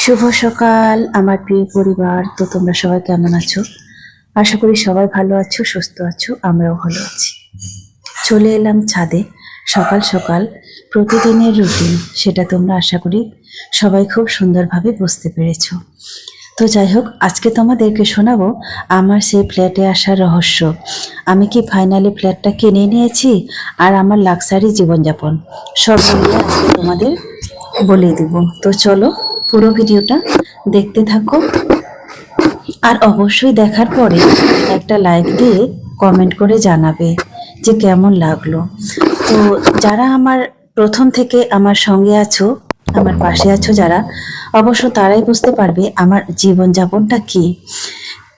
শুভ সকাল, আমার প্রিয় পরিবার। তো তোমরা সবাই কেমন আছো? আশা করি সবাই ভালো আছো, সুস্থ আছো, আমরাও ভালো আছি। চলে এলাম ছাদে, সকাল সকাল। প্রতিদিনের রুটিন, সেটা তোমরা আশা করি সবাই খুব সুন্দরভাবে বুঝতে পেরেছ। তো যাই হোক, আজকে তোমাদেরকে শোনাবো আমার সেই ফ্ল্যাটে আসার রহস্য। আমি কি ফাইনালি ফ্ল্যাটটা কিনে নিয়েছি? আর আমার লাক্সারি জীবনযাপন? সব তোমাদের বলে দিব। তো চলো, পুরো ভিডিওটা দেখতে থাকো। আর অবশ্যই দেখার পরে একটা লাইক দিয়ে কমেন্ট করে জানাবে যে কেমন লাগল। তো যারা আমার প্রথম থেকে আমার সঙ্গে আছো, আমার পাশে আছো যারা, অবশ্য তারাই বুঝতে পারবে আমার জীবনযাপনটা কি।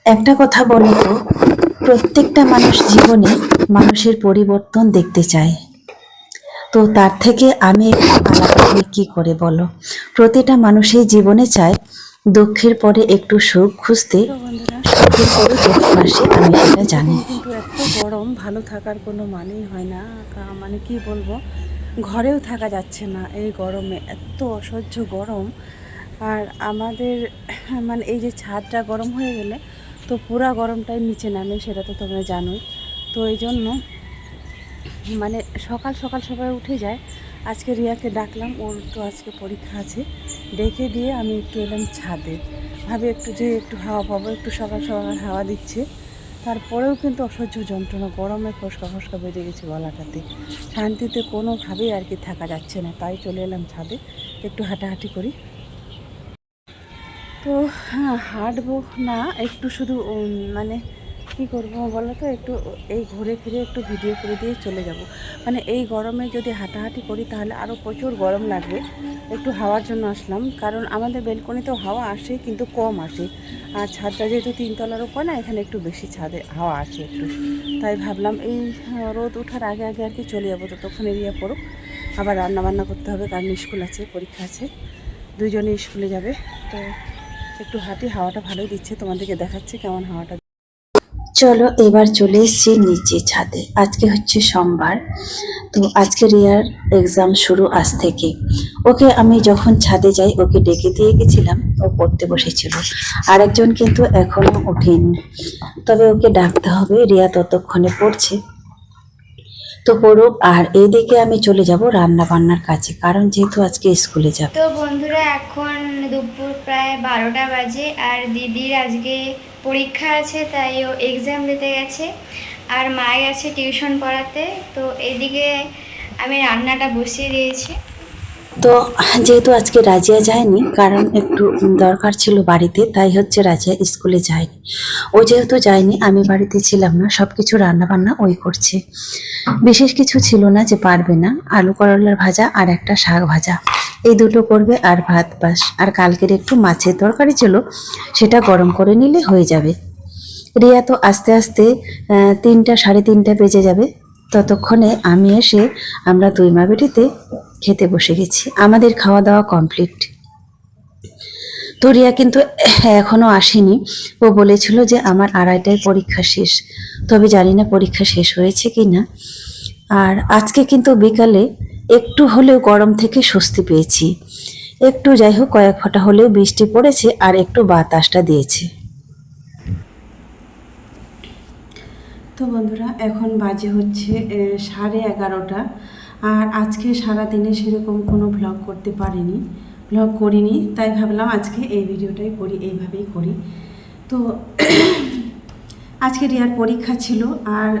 একটা কথা বলি তো, প্রত্যেকটা মানুষ জীবনে মানুষের পরিবর্তন দেখতে চায়। তো তার থেকে আমি আলাদা কি করে বলো? প্রতিটা মানুষই জীবনে চায় দুঃখের পরে একটু সুখ খুঁজতে। আমি সেটা জানি। কিন্তু এত গরম, ভালো থাকার কোনো মানেই হয় না। মানে কি বলব? ঘরেও থাকা যাচ্ছে না এই গরমে, এত অসহ্য গরম। আর আমাদের মানে এই যে ছাদটা গরম হয়ে গেলে তো পুরা গরমটাই নিচে নামে, সেটা তো তোমরা জানোই। তো এই জন্য মানে সকাল সকাল সবাই উঠে যায়। আজকে রিয়াকে ডাকলাম, ওর তো আজকে পরীক্ষা আছে। ডেকে দিয়ে আমি একটু এলাম ছাদে। ভাবে একটু যে একটু হাওয়া পাবো, একটু সকাল সকাল হাওয়া দিচ্ছে। তারপরেও কিন্তু অসহ্য যন্ত্রণা, গরমে ফসকা ফসকা বেরিয়ে গেছে গলাটাতে। শান্তিতে কোনোভাবেই আর কি থাকা যাচ্ছে না, তাই চলে এলাম ছাদে, একটু হাঁটাহাঁটি করি। তো হ্যাঁ হাঁটবো না, একটু শুধু মানে কী করব বলো তো? একটু এই ঘুরে ফিরে একটু ভিডিও করে দিয়ে চলে যাব। মানে এই গরমে যদি হাঁটাহাঁটি করি তাহলে আরও প্রচুর গরম লাগবে। একটু হাওয়ার জন্য আসলাম। কারণ আমাদের বেলকনিতেও হাওয়া আসে কিন্তু কম আসে। আর ছাদটা যেহেতু তিনতলার উপর না, এখানে একটু বেশি ছাদে হাওয়া আসে একটু। তাই ভাবলাম এই রোদ ওঠার আগে আগে আর কি চলে যাব তো তখন এরিয়া পড়ুক। আবার রান্না বান্না করতে হবে, কারণ স্কুল আছে, পরীক্ষা আছে। দুজনে স্কুলে যাবে। তো একটু হাঁটি, হাওয়াটা ভালোই দিচ্ছে। তোমাদেরকে দেখাচ্ছে কেমন হাওয়াটা চলো এবার চলে এসেছি নিচে ছাদে। আজকে হচ্ছে সোমবার, তো আজকে রিয়ার এক্সাম শুরু আজ থেকে। ওকে আমি যখন ছাদে যাই, ওকে ডেকে দিয়ে গেছিলাম, ও পড়তে বসেছিল। আরেকজন কিন্তু এখনও ওঠেনি। তবে ওকে ডাকতে হবে, রিয়া ততক্ষণে পড়ছে। তো পড়ুক, আর এইদিকে আমি চলে যাব রান্না বান্নার কাছে কারণ যেহেতু আজকে স্কুলে যাব। তো বন্ধুরা, এখন দুপুর প্রায় বারোটা বাজে আর দিদির আজকে পরীক্ষা আছে, তাই ও এক্সাম দিতে গেছে। আর মা গেছে টিউশন পড়াতে, তো এদিকে আমি রান্নাটা বসিয়ে দিয়েছি। তো যেহেতু আজকে রাজিয়া যায়নি, কারণ একটু দরকার ছিল বাড়িতে, তাই হচ্ছে রাজিয়া স্কুলে যায়নি। ও যেহেতু যায়নি, আমি বাড়িতে ছিলাম না সব কিছু রান্না বান্না ওই করছে। বিশেষ কিছু ছিল না যে পারবে না, আলু করলার ভাজা আর একটা শাক ভাজা। এই দুটো করবে আর ভাত বাস। আর কালকের একটু মাছের তরকারি ছিল, সেটা গরম করে নিলে হয়ে যাবে। রিয়া তো আস্তে আস্তে তিনটা, সাড়ে তিনটা বেজে যাবে। ততক্ষণে আমি এসে আমরা দুই মা বেটিতে খেতে বসে গেছি। আমাদের খাওয়া দাওয়া কমপ্লিট তো রিয়া কিন্তু এখনও আসেনি। ও বলেছিল যে আমার আড়াইটায় পরীক্ষা শেষ। তবে জানি না পরীক্ষা শেষ হয়েছে কি না আর আজকে কিন্তু বিকালে একটু হলেও গরম থেকে স্বস্তি পেয়েছি। একটু যাই হোক, কয়েক ফোঁটা হলেও বৃষ্টি পড়েছে আর একটু বাতাসটা দিয়েছে। তো বন্ধুরা, এখন বাজে হচ্ছে সাড়ে এগারোটা। আর আজকে সারা দিনে সেরকম কোনো ভ্লগ করতে পারিনি ভ্লগ করিনি, তাই ভাবলাম আজকে এই ভিডিওটাই করি, এইভাবেই করি। তো আজকে রিয়ার পরীক্ষা ছিল আর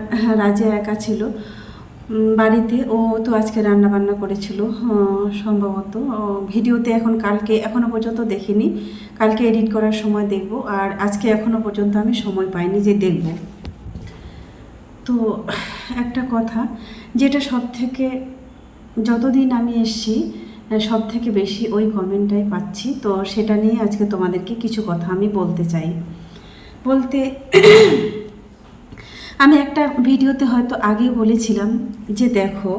রাজা একা ছিল। বাড়িতে ও তো আজকে রান্না বান্না করেছিল সম্ভবত। ভিডিওতে এখন কালকে, এখনও পর্যন্ত দেখিনি। কালকে এডিট করার সময় দেখব, আর আজকে এখনও পর্যন্ত আমি সময় পাইনি যে দেখব। তো একটা কথা, যেটা সব থেকে যতদিন আমি এসছি সব থেকে বেশি ওই কমেন্টটাই পাচ্ছি। তো সেটা নিয়ে আজকে তোমাদেরকে কিছু কথা আমি বলতে চাই। বলতে, আমি একটা ভিডিওতে হয়তো আগেই বলেছিলাম যে দেখো,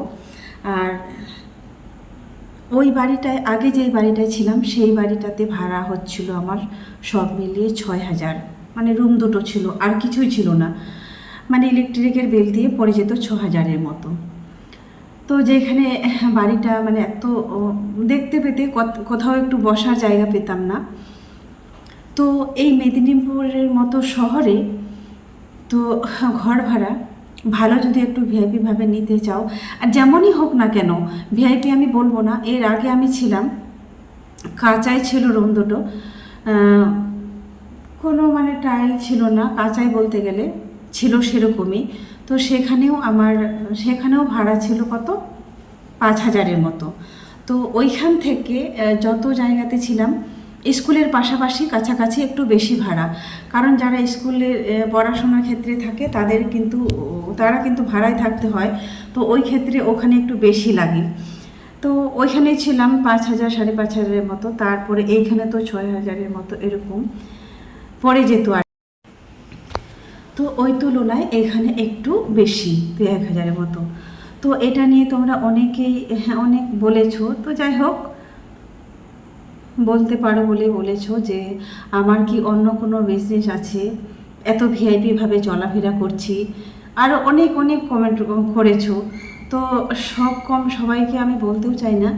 আর ওই বাড়িটায়, আগে যেই বাড়িটায় ছিলাম, সেই বাড়িটাতে ভাড়া হচ্ছিল আমার সব মিলিয়ে ছয় হাজার। মানে রুম দুটো ছিল, আর কিছুই ছিল না। মানে ইলেকট্রিকের বিল দিয়ে পড়ে যেত ছ হাজারের মতো। তো যেখানে বাড়িটা মানে এত দেখতে পেতে কোথাও একটু বসার জায়গা পেতাম না। তো এই মেদিনীপুরের মতো শহরে তো ঘর ভাড়া ভালো যদি একটু ভিআইপি ভাবে নিতে চাও, আর যেমনই হোক না কেন ভিআইপি আমি বলব না, এর আগে আমি ছিলাম, কাঁচাই ছিল রুম দুটো কোনো মানে টাইল ছিল না, কাঁচাই বলতে গেলে। ছিল সেরকমই। তো সেখানেও আমার, সেখানেও ভাড়া ছিল কত? পাঁচ হাজারের মতো। তো ওইখান থেকে যত জায়গাতে ছিলাম, স্কুলের পাশাপাশি কাছাকাছি একটু বেশি ভাড়া। কারণ যারা স্কুলে পড়াশোনার ক্ষেত্রে থাকে, তাদের কিন্তু, তারা কিন্তু ভাড়ায় থাকতে হয়। তো ওই ক্ষেত্রে ওখানে একটু বেশি লাগে। তো ওইখানে ছিলাম পাঁচ হাজার, সাড়ে পাঁচ হাজারের মতো। তারপরে এইখানে তো ছয় হাজারের মতো এরকম। পড়ে যেত আর তো ওই তুলনায় এখানে একটু বেশি দু এক হাজারের মতো। তো এটা নিয়ে তোমরা অনেকেই হ্যাঁ, অনেক বলেছ। তো যাই হোক বলতে পারো বলে বলেছ যে আমার কি অন্য কোনো বিজনেস আছে? এত ভিআইপিভাবে চলাফেরা করছি। আরও অনেক অনেক কমেন্ট করেছ। তো সব কম সবাইকে আমি বলতেও চাই না।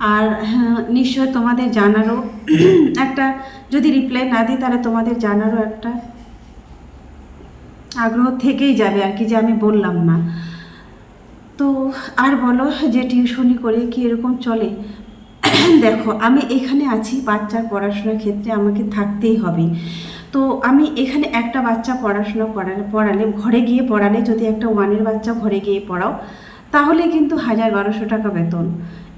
আর হ্যাঁ, নিশ্চয় তোমাদের জানারও একটা যদি রিপ্লাই না দিই তাহলে তোমাদের জানারও একটা আগ্রহ থেকেই যাবে, আর কি যে আমি বললাম না। তো আর বলো যে টিউশনি করে কি এরকম চলে? দেখো, আমি এখানে আছি বাচ্চার পড়াশোনার ক্ষেত্রে, আমাকে থাকতেই হবে। তো আমি এখানে একটা বাচ্চা পড়াশোনা করালে, পড়ালে, ঘরে গিয়ে পড়ালে যদি একটা ওয়ানের বাচ্চা ঘরে গিয়ে পড়াও, তাহলে কিন্তু হাজার বারোশো টাকা বেতন।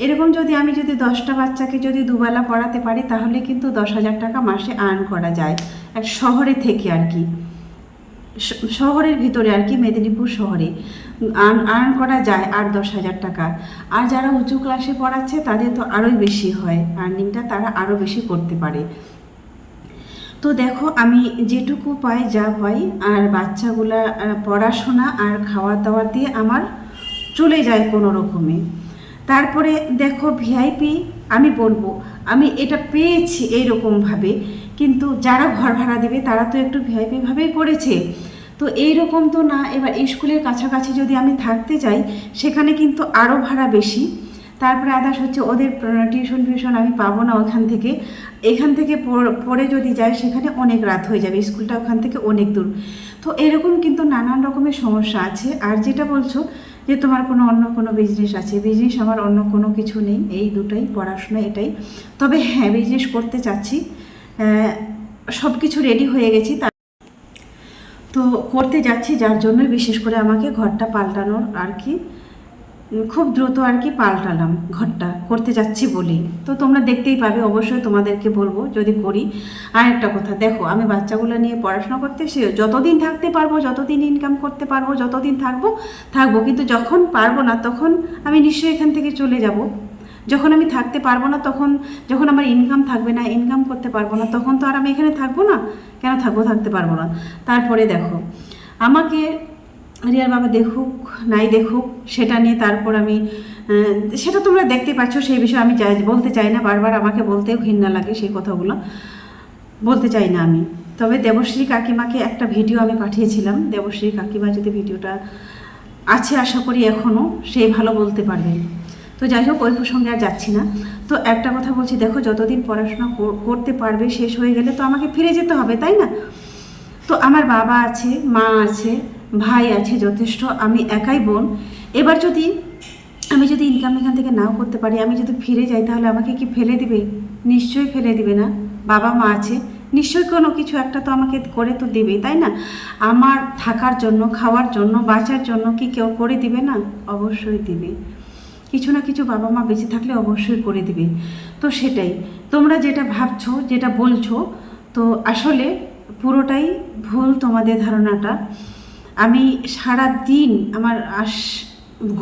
এরকম যদি আমি যদি দশটা বাচ্চাকে যদি দুবেলা পড়াতে পারি, তাহলে কিন্তু দশ হাজার টাকা মাসে আর্ন করা যায়, এক শহরে থেকে আর কি। শহরের ভিতরে আর কি, মেদিনীপুর শহরে। আর্ন আর্ন করা যায় আট দশ হাজার টাকা। আর যারা উঁচু ক্লাসে পড়াচ্ছে, তাদের তো আরোই বেশি হয়। আর্নিংটা তারা আরও বেশি করতে পারে। তো দেখো, আমি যেটুকু পাই যা পাই, আর বাচ্চাগুলা পড়াশোনা আর খাওয়া দাওয়া দিয়ে আমার চলে যায় কোনো রকমে তারপরে দেখো ভিআইপি আমি বলব, আমি এটা পেয়েছি এইরকমভাবে। কিন্তু যারা ঘর ভাড়া দেবে, তারা তো একটু ভিআইপিভাবেই করেছে। তো এই রকম তো না, এবার স্কুলের কাছাকাছি যদি আমি থাকতে চাই, সেখানে কিন্তু আরও ভাড়া বেশি। তারপরে আদার্স হচ্ছে ওদের টিউশন টিউশন আমি পাবো না ওখান থেকে। এখান থেকে পড়ে যদি যায় সেখানে অনেক রাত হয়ে যাবে, স্কুলটা ওখান থেকে অনেক দূর। তো এরকম কিন্তু নানান রকমের সমস্যা আছে। আর যেটা বলছো যে তোমার কোনো অন্য কোনো বিজনেস আছে বিজনেস আমার অন্য কোনো কিছু নেই, এই দুটোই, পড়াশোনা এটাই। তবে হ্যাঁ বিজনেস করতে চাচ্ছি। সব কিছু রেডি হয়ে গেছি, তা তো করতে যাচ্ছি যার জন্য বিশেষ করে আমাকে ঘরটা পাল্টানোর আর কি। খুব দ্রুত আর কি পাল্টালাম ঘরটা, করতে যাচ্ছি বলেই। তো তোমরা দেখতেই পাবে, অবশ্যই তোমাদেরকে বলব, যদি করি। আর একটা কথা, দেখো, আমি বাচ্চাগুলো নিয়ে পড়াশোনা করতে সে যতদিন থাকতে পারব, যতদিন ইনকাম করতে পারব, যতদিন থাকব থাকব। কিন্তু যখন পারব না, তখন আমি নিশ্চয়ই এখান থেকে চলে যাব। যখন আমি থাকতে পারব না তখন, যখন আমার ইনকাম থাকবে না ইনকাম করতে পারব না, তখন তো আর আমি এখানে থাকব না? কেন থাকব? থাকতে পারব না। তারপরে দেখো, আমাকে রিয়ার বাবা দেখুক, নাই দেখুক, সেটা নিয়ে তারপর আমি সেটা তোমরা দেখতে পাচ্ছ, সেই বিষয়ে আমি চাই বলতে চাই না, বারবার আমাকে বলতেও ঘৃণা লাগে সেই কথাগুলো। বলতে চাই না আমি। তবে দেবশ্রী কাকিমাকে একটা ভিডিও আমি পাঠিয়েছিলাম। দেবশ্রী কাকিমা যদি ভিডিওটা আছে, আশা করি এখনও সে ভালো বলতে পারবে। তো যাই হোক, ওই প্রসঙ্গে আর যাচ্ছি না। তো একটা কথা বলছি, দেখো, যতদিন পড়াশোনা কর- করতে পারবে, শেষ হয়ে গেলে তো আমাকে ফিরে যেতে হবে, তাই না? তো আমার বাবা আছে, মা আছে, ভাই আছে যথেষ্ট, আমি একাই বোন। এবার যদি আমি যদি ইনকাম এখান থেকে নাও করতে পারি, আমি যদি ফিরে যাই, তাহলে আমাকে কি ফেলে দিবে? নিশ্চয়ই ফেলে দিবে না। বাবা, মা আছে, নিশ্চয়ই কোনো কিছু একটা তো আমাকে করে তো দেবে, তাই না? আমার থাকার জন্য, খাওয়ার জন্য, বাঁচার জন্য কি কেউ করে দিবে না? অবশ্যই দিবে। কিছু না কিছু বাবা মা বেঁচে থাকলে অবশ্যই করে দেবে। তো সেটাই। তোমরা যেটা ভাবছ, যেটা বলছো, তো আসলে পুরোটাই ভুল তোমাদের ধারণাটা। আমি সারা দিন আমার আস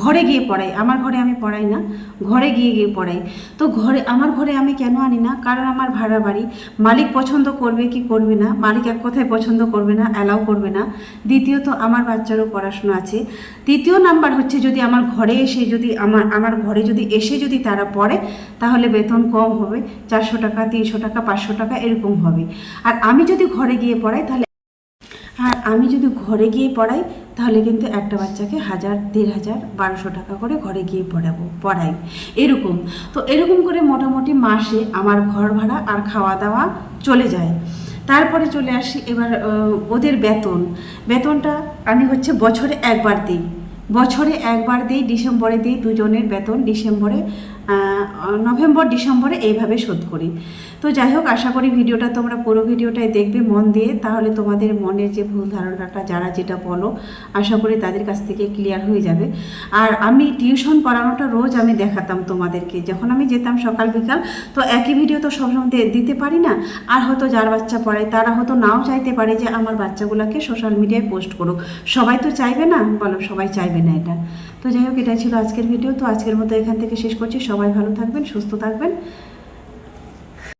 ঘরে গিয়ে পড়াই। আমার ঘরে আমি পড়াই না, ঘরে গিয়ে গিয়ে পড়াই। তো ঘরে, আমার ঘরে আমি কেন আনি না? কারণ আমার ভাড়া বাড়ি। মালিক পছন্দ করবে কি করবে না? মালিক এক কথায় পছন্দ করবে না অ্যালাউ করবে না। দ্বিতীয়ত, আমার বাচ্চারও পড়াশোনা আছে। তৃতীয় নাম্বার হচ্ছে, যদি আমার ঘরে এসে যদি আমার আমার ঘরে যদি এসে যদি তারা পড়ে, তাহলে বেতন কম হবে। চারশো টাকা, তিনশো টাকা, পাঁচশো টাকা এরকম হবে। আর আমি যদি ঘরে গিয়ে পড়াই, তাহলে আর আমি যদি ঘরে গিয়ে পড়াই তাহলে কিন্তু একটা বাচ্চাকে হাজার, দেড় হাজার, বারোশো টাকা করে ঘরে গিয়ে পড়াবো, পড়াই। এরকম। তো এরকম করে মোটামুটি মাসে আমার ঘর ভাড়া আর খাওয়া দাওয়া চলে যায়। তারপরে চলে আসি এবার ওদের বেতন। বেতনটা আমি হচ্ছে বছরে একবার দিই। বছরে একবার দিই, ডিসেম্বরে দিই দুজনের বেতন, ডিসেম্বরে নভেম্বর, ডিসেম্বরে এইভাবে শোধ করি। তো যাই হোক, আশা করি ভিডিওটা তোমরা পুরো ভিডিওটাই দেখবে মন দিয়ে। তাহলে তোমাদের মনের যে ভুল ধারণাটা, যারা যেটা বলো, আশা করি তাদের কাছ থেকে ক্লিয়ার হয়ে যাবে। আর আমি টিউশন পড়ানোটা রোজ আমি দেখাতাম তোমাদেরকে। যখন আমি যেতাম সকাল, বিকাল, তো একই ভিডিও তো সবসময় দিতে পারি না। আর হয়তো যার বাচ্চা পড়ায়, তারা হয়তো নাও চাইতে পারে যে, আমার বাচ্চাগুলোকে সোশ্যাল মিডিয়ায় পোস্ট করুক সবাই তো চাইবে না? বলো, সবাই চাইবে না এটা। তো যাই হোক, এটাই ছিল আজকের ভিডিও তো আজকের মতো এখান থেকে শেষ করছি। সবাই ভালো থাকবেন, সুস্থ থাকবেন।